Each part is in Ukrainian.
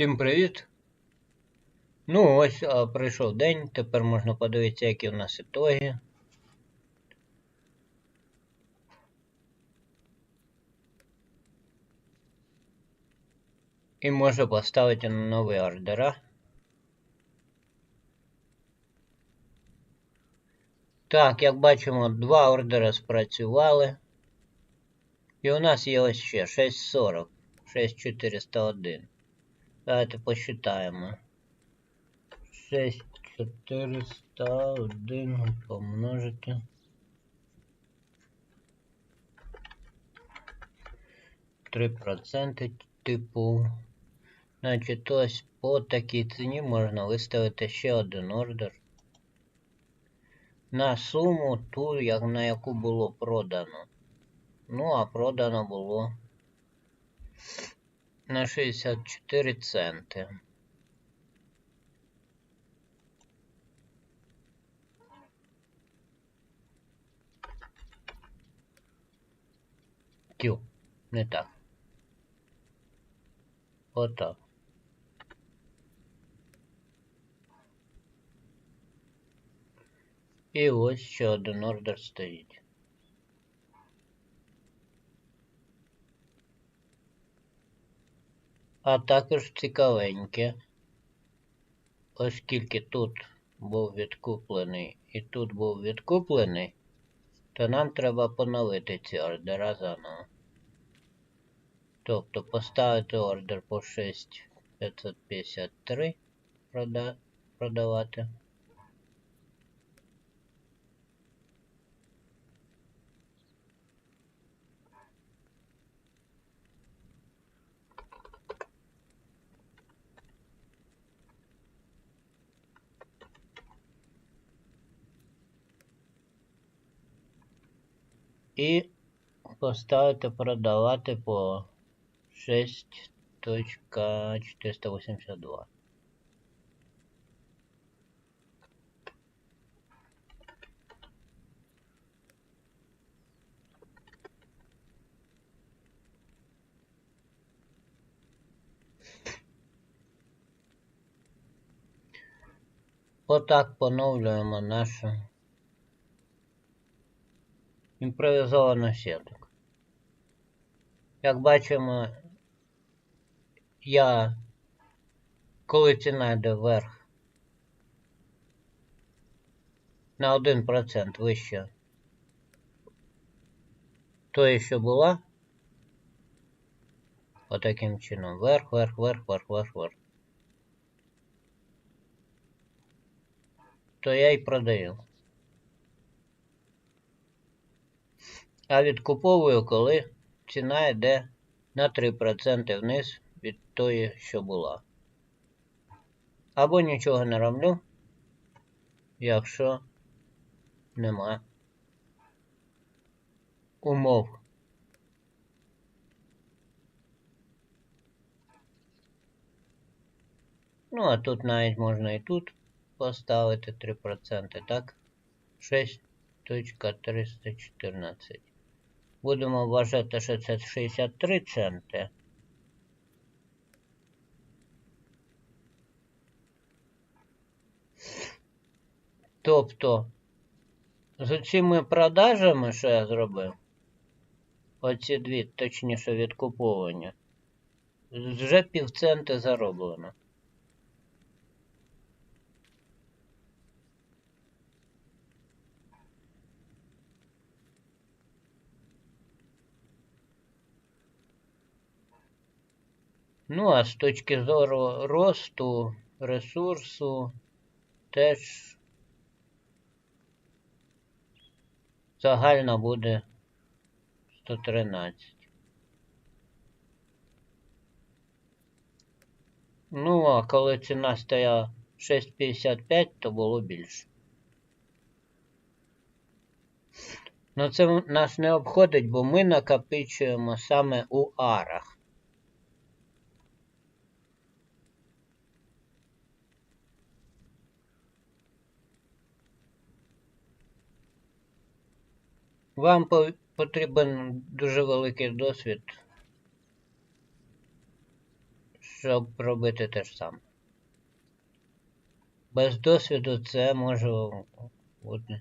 Всім привіт! Ну ось а, прийшов день, тепер можна подивитися, які в нас ітоги. І можу поставити на нові ордера. Так, як бачимо, два ордера спрацювали. І у нас є ось ще 640, 6401. Давайте посчитаємо. 6401 помножити. Три проценти типу. Значить, ось по такій ціні можна виставити ще один ордер. На суму ту, як, на яку було продано. Ну, а продано було на 64 центи. Тю, не так. Отак. І ось ще один ордер стоїть. А також цікавеньке, оскільки тут був відкуплений і тут був відкуплений, то нам треба поновити ці ордера заново. Тобто поставити ордер по 6553 продавати. І поставити продавати по 6.482. Отак поновлюємо нашу імпровізовану сітку. Як бачимо, я, коли ціна йде вверх на 1% вище тої, що була, отаким чином, вверх, вверх, вверх, вверх, вверх, вверх, то я й продаю. А відкуповую, коли ціна йде на 3% вниз від тої, що була. Або нічого не роблю, якщо нема умов. Ну, а тут навіть можна і тут поставити 3%, так? 6.314. Будемо вважати, що це 63 центи. Тобто, з цими продажами, що я зробив, оці дві, точніше, відкуповування, вже півценти зароблено. Ну, а з точки зору росту ресурсу теж загально буде 113. Ну, а коли ціна стояла 6,55, то було більше. Ну це нас не обходить, бо ми накопичуємо саме у арах. Вам потрібен дуже великий досвід, щоб робити те ж саме. Без досвіду це може бути.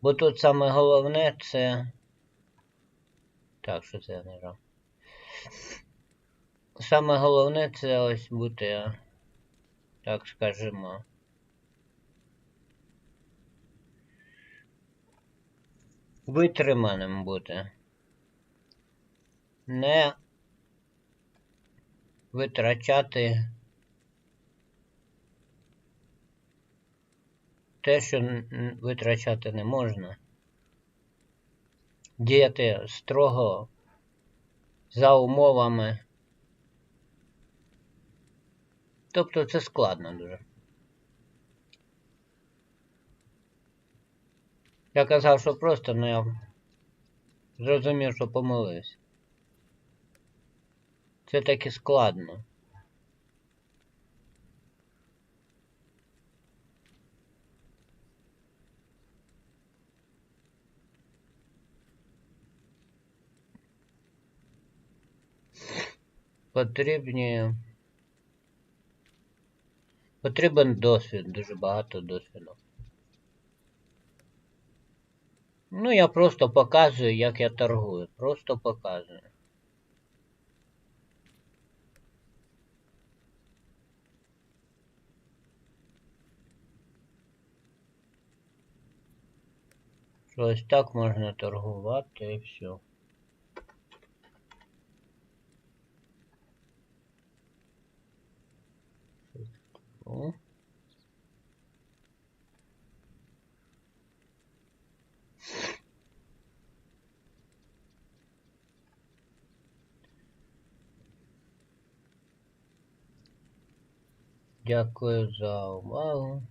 Бо тут саме головне це. Так, що це я не нажав. Саме головне це ось бути, так скажімо. Витриманим бути. Не витрачати те, що витрачати не можна. Діяти строго за умовами. Тобто це складно дуже. Я казав, що просто, але я зрозумів, що помилився. Це таки складно. Потрібні. Потрібен досвід, дуже багато досвіду. Ну, я просто показую, як я торгую. Просто показую. Що ось так можна торгувати і все. О. de acordo ao mal.